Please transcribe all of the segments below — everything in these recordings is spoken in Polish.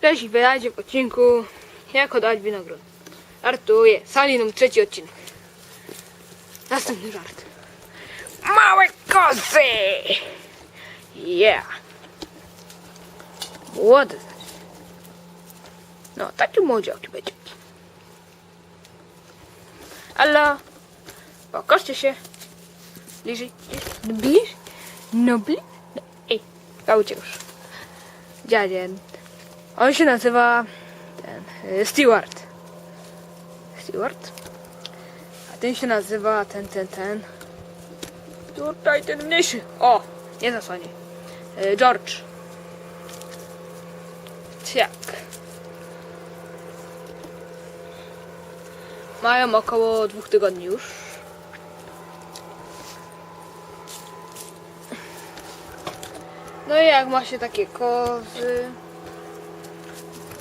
Cześć i witajcie w odcinku Jak oddać winogron. Artuję. Salinum, trzeci odcinek. Następny żart. Małe kozy! Yeah! Młode zaś. No, taki młodziaki będzie. Ale pokażcie się. Bliżej. Bliżej? No bliżej. No, ej, dajcie już. On się nazywa ten, y, Stewart. Stewart. A ten się nazywa ten, ten, ten. Tutaj ten mniejszy. O, nie zasłanie. Y, George. Tak. Mają około dwóch tygodni już. No i jak ma się takie kozy,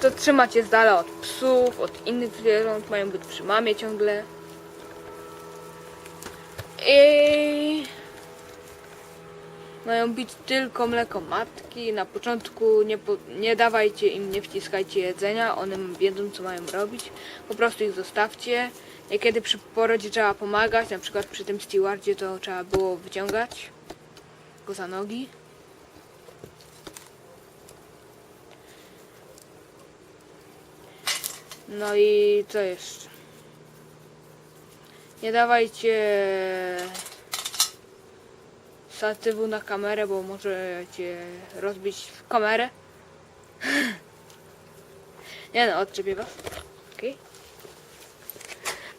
to trzymacie z dala od psów, od innych zwierząt, mają być przy mamie ciągle. I mają pić tylko mleko matki. Na początku nie, po, nie dawajcie im, nie wciskajcie jedzenia, one wiedzą co mają robić. Po prostu ich zostawcie. Niekiedy przy porodzie trzeba pomagać, na przykład przy tym stewardzie to trzeba było wyciągać go za nogi. No i co jeszcze? Nie dawajcie statywu na kamerę, bo możecie rozbić kamerę. Nie no, odczepię was. Okej.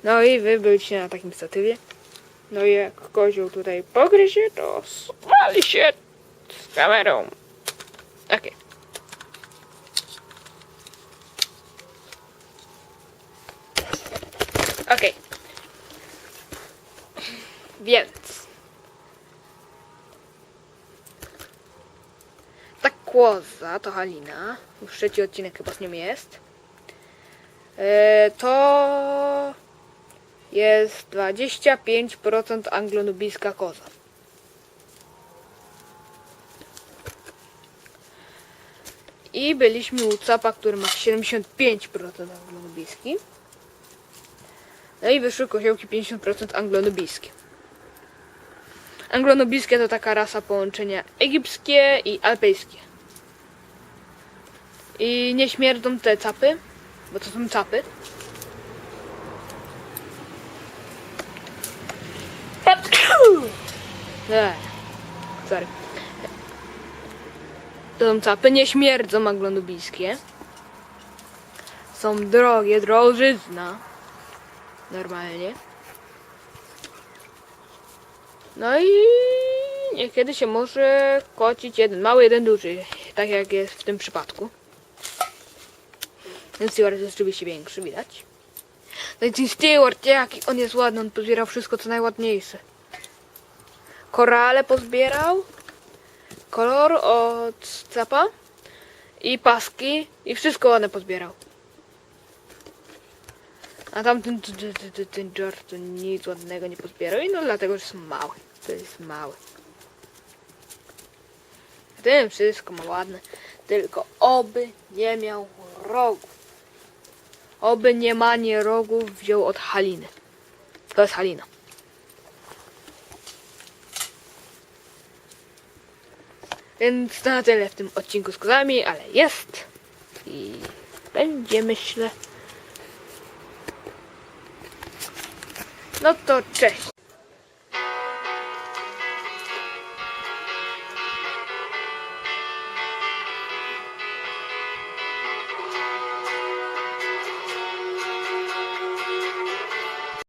No i wy byliście na takim statywie. No i jak kozioł tutaj pogryzie, to swali się z kamerą. Okej. Okej. Więc. Ta kłoza to Halina. Już trzeci odcinek chyba z nią jest. E, to jest 25% anglonubijska koza. I byliśmy u capa, który ma 75% anglonubijski. No i wyszły koziołki 50% anglonubijskie. Anglonubijskie to taka rasa połączenia egipskie i alpejskie. I nie śmierdzą te capy, bo to są capy. Nie, sorry. To są capy, nie śmierdzą anglonubijskie. Są drogie, drożyzna normalnie. No i niekiedy się może kocić jeden mały, jeden duży, tak jak jest w tym przypadku. Ten Stewart jest oczywiście większy, widać. No i ten Stewart, jaki on jest ładny, on pozbierał wszystko co najładniejsze. Korale pozbierał, kolor od capa i paski i wszystko ładne pozbierał. A tamten ten, ten, ten, George to nic ładnego nie pozbierał i no dlatego, że są małe. To jest mały. A ten wszystko ma ładne. Tylko oby nie miał rogów. Oby nie manie rogów wziął od Haliny. To jest Halina. Więc to na tyle w tym odcinku z kozami, ale jest. I będzie myślę. No to cześć.